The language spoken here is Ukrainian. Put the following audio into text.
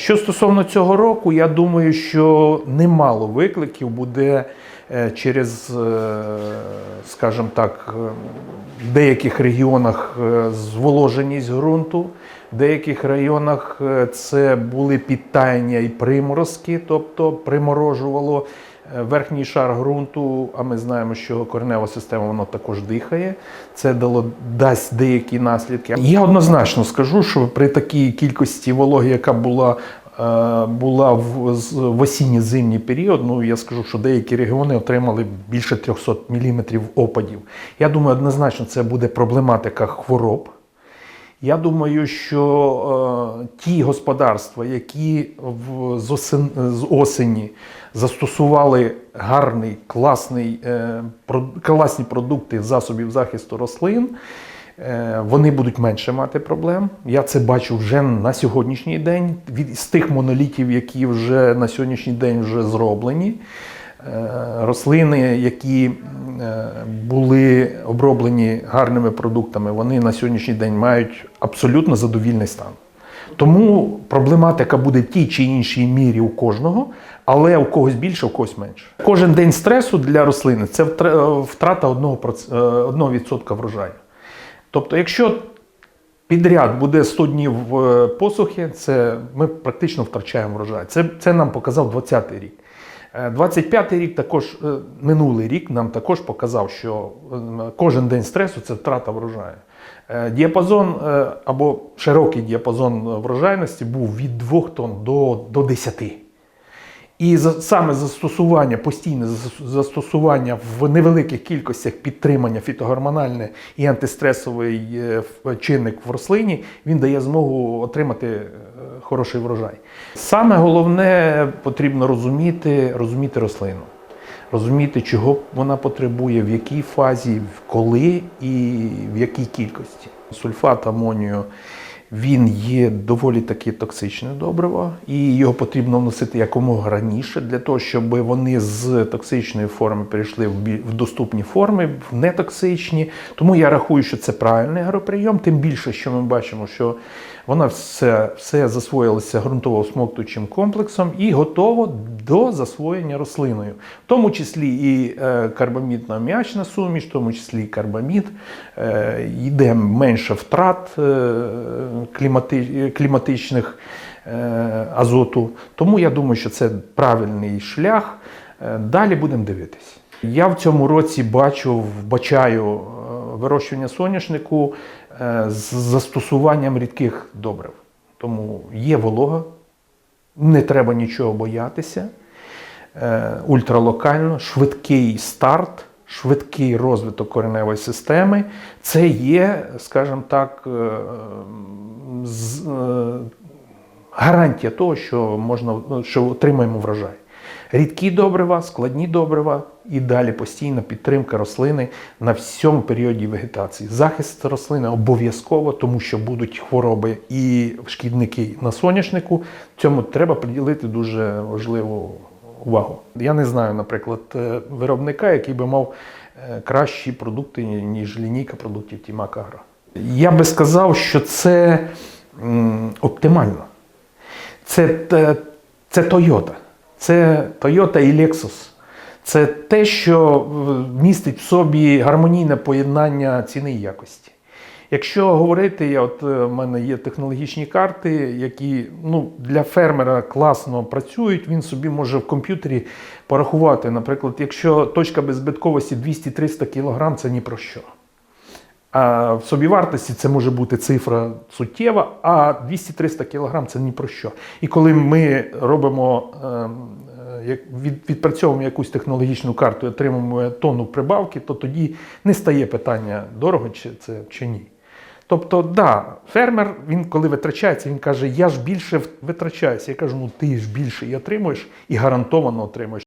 Що стосовно цього року, я думаю, що немало викликів буде е, через, е, скажімо так, е, в деяких регіонах зволоженість ґрунту, в деяких районах це були підтаяння і приморозки, тобто приморожувало верхній шар ґрунту, а ми знаємо, що коренева система воно також дихає. Це дало дасть деякі наслідки. Я однозначно скажу, що при такій кількості вологи, яка була. е, Була в, в осінньо-зимній період. Ну я скажу, що деякі регіони отримали більше 300 мм опадів. Я думаю, однозначно це буде проблематика хвороб. Я думаю, що е, ті господарства, які в, з, осен, з осені застосували гарний, класний, е, класні продукти засобів захисту рослин, е, вони будуть менше мати проблем. Я це бачу вже на сьогоднішній день. Від з тих монолітів, які вже на сьогоднішній день вже зроблені. Е, Рослини, які е, були оброблені гарними продуктами, вони на сьогоднішній день мають абсолютно задовільний стан. Тому проблематика буде в тій чи іншій мірі у кожного, але у когось більше, у когось менше. Кожен день стресу для рослини це втрата 1%, е, 1% врожаю. Тобто, якщо підряд буде 100 днів посухи, це ми практично втрачаємо врожай. Це, це нам показав 20-й рік. Е, 25-й рік також, е, минулий рік нам також показав, що е, кожен день стресу це втрата врожаю. Е, Діапазон е, або широкий діапазон врожайності був від 2 тонн до, до 10. І саме застосування, постійне застосування в невеликих кількостях підтримання фітогормональне і антистресовий е, чинник в рослині, він дає змогу отримати е, хороший врожай. Саме головне потрібно розуміти, розуміти рослину, розуміти, чого вона потребує, в якій фазі, коли і в якій кількості. Сульфат амонію він є доволі таки токсичне добриво, і його потрібно вносити якомога раніше для того, щоб вони з токсичної форми перейшли в доступні форми, в нетоксичні. Тому я рахую, що це правильний агроприйом. Тим більше, що ми бачимо, що вона все, все засвоїлося ґрунтово-смоктуючим комплексом і готово до засвоєння рослиною, в тому числі і е, карбамідно-аміачна суміш, в тому числі і карбамід. Е, йде менше втрат е, клімати, кліматичних е, азоту. Тому я думаю, що це правильний шлях. Е, Далі будемо дивитись. Я в цьому році бачу, вбачаю е, вирощування соняшнику з застосуванням рідких добрив. Тому є волога, не треба нічого боятися. Ультралокально, швидкий старт, швидкий розвиток кореневої системи. Це є, скажімо так, е, е, гарантія того, що можна що отримаємо врожай. Рідкі добрива, складні добрива і далі постійна підтримка рослини на всьому періоді вегетації. Захист рослини обов'язково, тому що будуть хвороби і шкідники на соняшнику. Цьому треба приділити дуже важливу увагу. Я не знаю, наприклад, е, виробника, який би мав е, кращі продукти, ніж лінійка продуктів Тімак Агро. Я би сказав, що це оптимально. Це, це Toyota. Це Toyota і Lexus. Це те, що е, містить в собі гармонійне поєднання ціни і якості. Якщо говорити, от е, в мене є технологічні карти, які ну, для фермера класно працюють, він собі може в комп'ютері порахувати. Наприклад, якщо точка беззбитковості 200-300 кг, це ні про що. А в собівартості це може бути цифра суттєва, а 200-300 кг це ні про що. І коли ми робимо ем, е, відпрацьовуємо якусь технологічну карту і отримуємо тонну прибавки, то тоді не стає питання, дорого чи це чи ні. Тобто, да, фермер, він коли витрачається, він каже, я ж більше витрачаюся. Я кажу, ну ти ж більше і отримуєш, і гарантовано отримуєш.